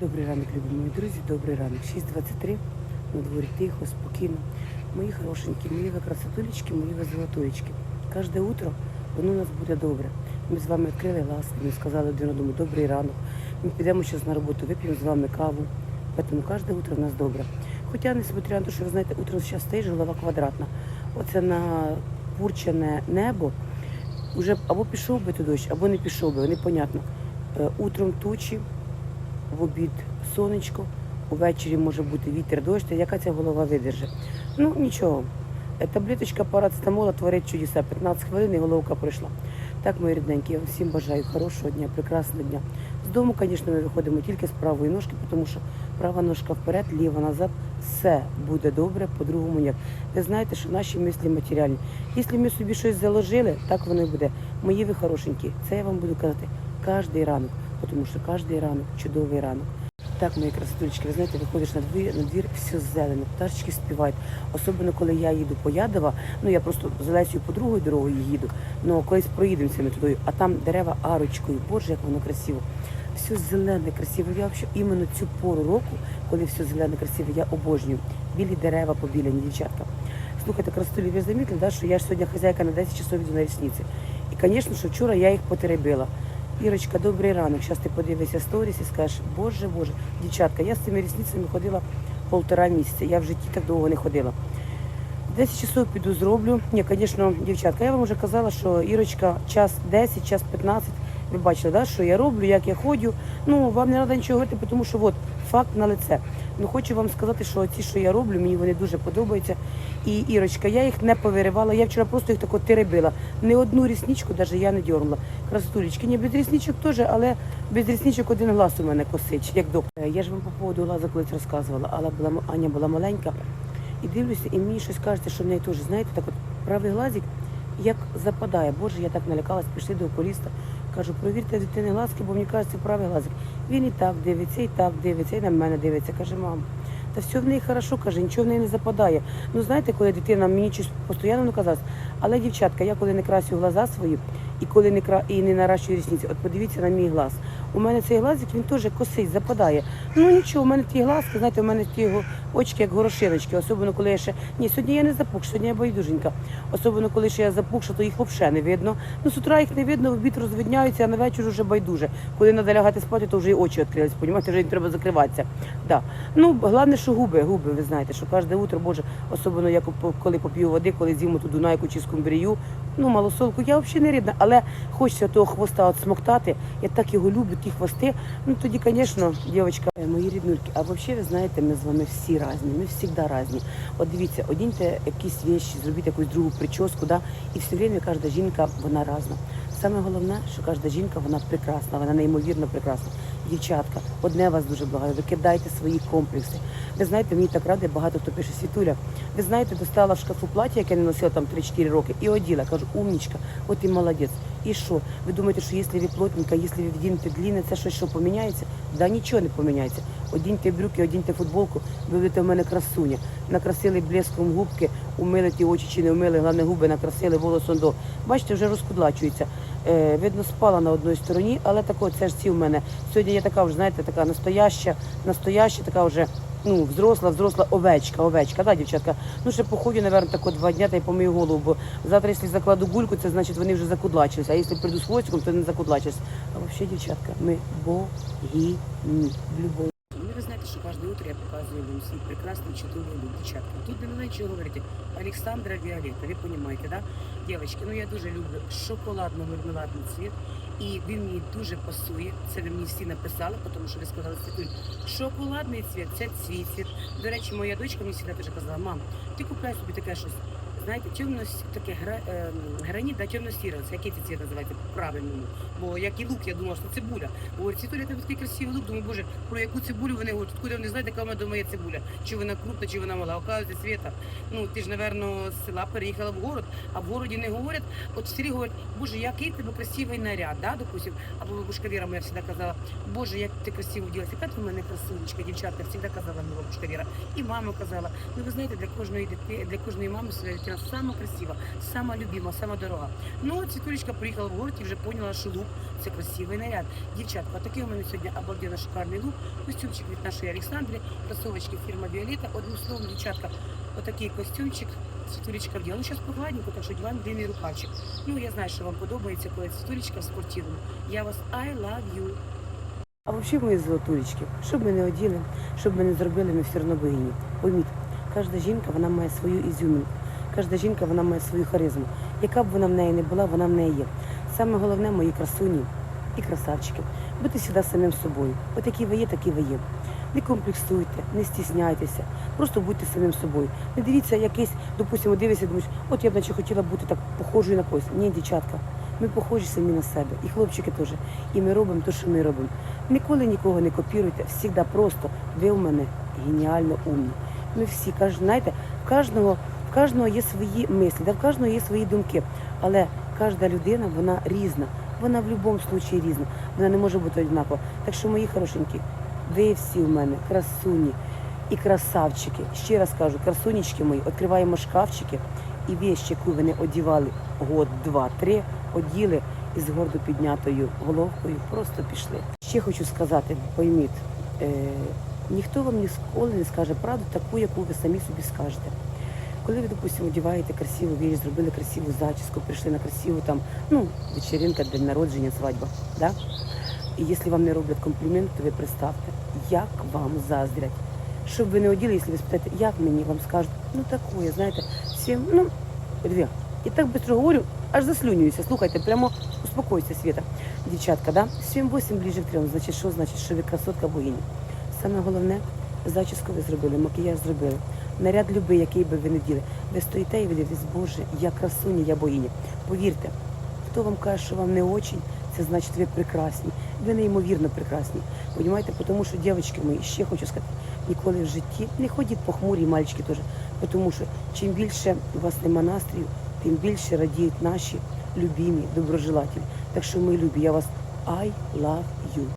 Добрий ранок, любі мої друзі, добрий ранок. 6.23, на дворі тихо, спокійно. Мої хорошенькі, мої красотулечки, мої золотулечки. Кожне утро воно у нас буде добре. Ми з вами відкрили глазки, ми сказали один одному добрий ранок. Ми підемо зараз на роботу, вип'ємо з вами каву. Тому кожне утро в нас добре. Хоча, несмотря на те, що ви знаєте, утро зараз стоїть, голова квадратна. Оце на пурчене небо. Уже або пішов би дощ, або не пішов би, непонятно. Е, Утром тучі, в обід сонечко, увечері може бути вітер, дощ, яка ця голова видержить. Ну нічого. Е, Таблеточка парацетамола творить чудеса. 15 хвилин і головка пройшла. Так, мої рідненькі, я всім бажаю хорошого дня, прекрасного дня. З дому, звісно, ми виходимо тільки з правої ножки, тому що права ножка вперед, ліва назад, все буде добре, по-другому ніяк. Ви знаєте, що наші мислі матеріальні. Якщо ми собі щось заложили, так воно і буде. Мої ви хорошенькі, це я вам буду казати кожний ранок, тому що кожний ранок чудовий ранок. Так, мої красотулечки, ви знаєте, виходиш на двір, на двір, все зелено, пташечки співають. Особливо, коли я їду по Ядова, ну я просто з Олесю по другою дорогою їду, ну колись проїдемося ми туди, а там дерева арочкою, боже, як воно красиво. Все зелене, красиве. Я взагалі іменно цю пору року, коли все зелене, красиве, я обожнюю. Білі дерева побілені, дівчатка. Слухайте, красотулі, ви замітили, да, що я ж сьогодні хазяйка на 10 часов на рісниці. І, звісно, що вчора я їх потеребила. Ірочка, добрий ранок. Зараз ти подивишся сторіс і скажеш, боже, боже, дівчатка, я з цими рісницями ходила полтора місяця. Я в житті так довго не ходила. 10 часов піду зроблю. Ні, звісно, дівчатка, я вам вже казала, що Ірочка час 10, час 15. Ви бачили, да, що я роблю, як я ходжу. Ну, вам не треба нічого говорити, тому що от, факт на лице. Ну, хочу вам сказати, що ті, що я роблю, мені вони дуже подобаються. І Ірочка, я їх не повиривала, я вчора просто їх тако теребила. Не одну рісничку навіть я не дьорнула. Красотулечки, ні, без рісничок теж, але без рісничок один глаз у мене косить, як доктор. Я ж вам по поводу глаза колись розказувала, але була, Аня була маленька. І дивлюся, і мені щось кажеться, що в неї теж, знаєте, так от правий глазик як западає. Боже, я так налякалась, пішли до окуліста. Кажу, провірте дитини глазки, бо мені кажеться, правий глазик. Він і так дивиться, і так дивиться, і на мене дивиться. Каже, мам, та все в неї хорошо, каже, нічого в неї не западає. Ну знаєте, коли дитина мені щось постійно не казалось. Але, дівчатка, я коли не красю глаза свої і коли не кра... і не наращую рісниці, от подивіться на мій глаз. У мене цей глазик, він теж косить, западає. Ну нічого, у мене ті глазки, знаєте, у мене ті очки, як горошиночки, особливо коли я ще. Ні, сьогодні я не запухша, сьогодні я байдуженька. Особливо коли ще я запухша, то їх взагалі не видно. Ну, з утра їх не видно, в обід розвидняються, а на вечір вже байдуже. Коли треба лягати спати, то вже і очі відкрились, понімаєте, вже їм треба закриватися. Да. Ну, головне, що губи, губи, ви знаєте, що кожне утро, Боже, особливо коли поп'ю води, коли з'їм ту дунайку чи скумбрію, ну, малосолку, я взагалі не рідна, але хочеться того хвоста от смоктати, я так його люблю, ті хвости. Ну, тоді, звісно, дівчатка, е, мої ріднульки, а взагалі, ви знаєте, ми з вами всі різні, ми завжди різні. От дивіться, одіньте якісь вещі, зробіть якусь другу прическу, да, і все время кожна жінка, вона різна. Саме головне, що кожна жінка вона прекрасна, вона неймовірно прекрасна. Дівчатка, одне вас дуже благаю, викидайте свої комплекси. Ви знаєте, мені так ради, багато хто пише світуля. Ви знаєте, достала в шкафу плаття, яке не носила там 3-4 роки, і оділа. Кажу, умнічка, от і молодець. І що? Ви думаєте, що якщо ви плотненька, якщо ви вдінете длинне, це щось що поміняється? Да нічого не поміняється. Одіньте брюки, одіньте футболку, ви будете в мене красуня. Накрасили блеском губки, умили ті очі чи не умили, головне губи накрасили волосом до. Бачите, вже розкудлачується. Е, видно, спала на одній стороні, але тако, це ж ці в мене. Сьогодні я така вже, знаєте, така настояща, настояща, така вже ну, взросла, взросла овечка, овечка, да, дівчатка. Ну, ще походю, напевно, тако два дня та й помию голову, бо завтра, якщо закладу гульку, це значить вони вже закудлачилися, а якщо прийду з хвостиком, то не закудлачилися. А взагалі, дівчатка, ми богині що кожне утро я показую вам свій прекрасний, чудовий люк. Тут не мене нічого говорити. Олександра Віолетта, ви розумієте, да? Дівчатки, ну я дуже люблю шоколадно-мармеладний цвіт. І він мені дуже пасує. Це ви мені всі написали, тому що ви сказали, Світуль, шоколадний цвіт, це цвіт. До речі, моя дочка мені завжди теж казала, мам, ти купляй собі таке щось. Знаєте, темно таке гра, е, граніт, да, темно-сіре, який це цвіт називається правильно. Бо як і лук, я думала, що цибуля. Говорить, Світуля, тебе такий красивий лук, думаю, боже, про яку цибулю вони говорять, откуда вони знають, яка вона дома є цибуля, чи вона крупна, чи вона мала. Оказується, Світа, ну ти ж, напевно, з села переїхала в город, а в городі не говорять. От всі говорять, боже, який тебе красивий наряд, да, допустим. Або бабушка Віра моя завжди казала, боже, як ти красиво вділася, яка ти в мене красунечка, дівчатка, завжди казала мені бабушка Віра. І мама казала. Ну ви знаєте, для кожної дитини, для кожної мами своя дитина сама красива, сама любима, сама дорога. Ну, от Світулечка приїхала в город і вже поняла, що лук це красивий наряд. Дівчатка, такий у мене сьогодні обалденно шикарний лук. Костюмчик від нашої Олександри, кросовочки фірма Віолета. Одним словом, дівчатка, отакий костюмчик. Світулечка вділа. Ну, зараз погладненько, так що вам длинний рукавчик. Ну, я знаю, що вам подобається, коли Світулечка в спортивному. Я вас I love you. А взагалі, мої золотулечки, що б ми не оділи, що б ми не зробили, ми все одно богині. Пойміть, кожна жінка вона має свою ізюмінку, кожна жінка вона має свою харизму. Яка б вона в неї не була, вона в неї є. Саме головне, мої красуні і красавчики, бути завжди самим собою. От які ви є, такі ви є. Не комплексуйте, не стісняйтеся, просто будьте самим собою. Не дивіться якийсь, допустимо, дивишся, думаєш, от я б наче хотіла бути так похожою на когось. Ні, дівчатка, ми похожі самі на себе, і хлопчики теж. І ми робимо те, що ми робимо. Ніколи нікого не копіруйте, завжди просто ви у мене геніально умні. Ми всі, знаєте, в кожного, в кожного є свої мислі, да, в кожного є свої думки. Але кожна людина вона різна. Вона в будь-якому випадку різна. Вона не може бути однакова. Так що, мої хорошенькі, ви всі в мене красуні і красавчики. Ще раз кажу, красунечки мої, відкриваємо шкафчики і вещі, яку ви не одівали год, два, три, оділи і з гордо піднятою головкою просто пішли. Ще хочу сказати, пойміть, е, ніхто вам ніколи не скаже правду, таку, яку ви самі собі скажете. Коли ви, допустимо, одягаєте красиву вірі, зробили красиву зачіску, прийшли на красиву там, ну, вечеринка, день народження, свадьба, да? І якщо вам не роблять комплімент, то ви представте, як вам заздрять. Щоб ви не оділи, якщо ви спитаєте, як мені вам скажуть, ну такое, знаєте, всім, ну, дві. І так швидко говорю, аж заслюнююся. Слухайте, прямо успокойся, Света. Дівчатка, да? 7-8 ближе к 3, значить, що значить, що ви красотка богиня. Саме головне, зачіску ви зробили, макіяж зробили. Наряд любий, який би ви не діли. Ви стоїте і ви дивитесь, Боже, я красуня, я богиня. Повірте, хто вам каже, що вам не очень, це значить ви прекрасні. Ви неймовірно прекрасні. Понімаєте, тому що, дівчатки мої, ще хочу сказати, ніколи в житті не ходіть похмурі, мальчики теж. Тому що чим більше у вас нема настрою, тим більше радіють наші любімі, доброжелателі. Так що, мої любі, я вас I love you.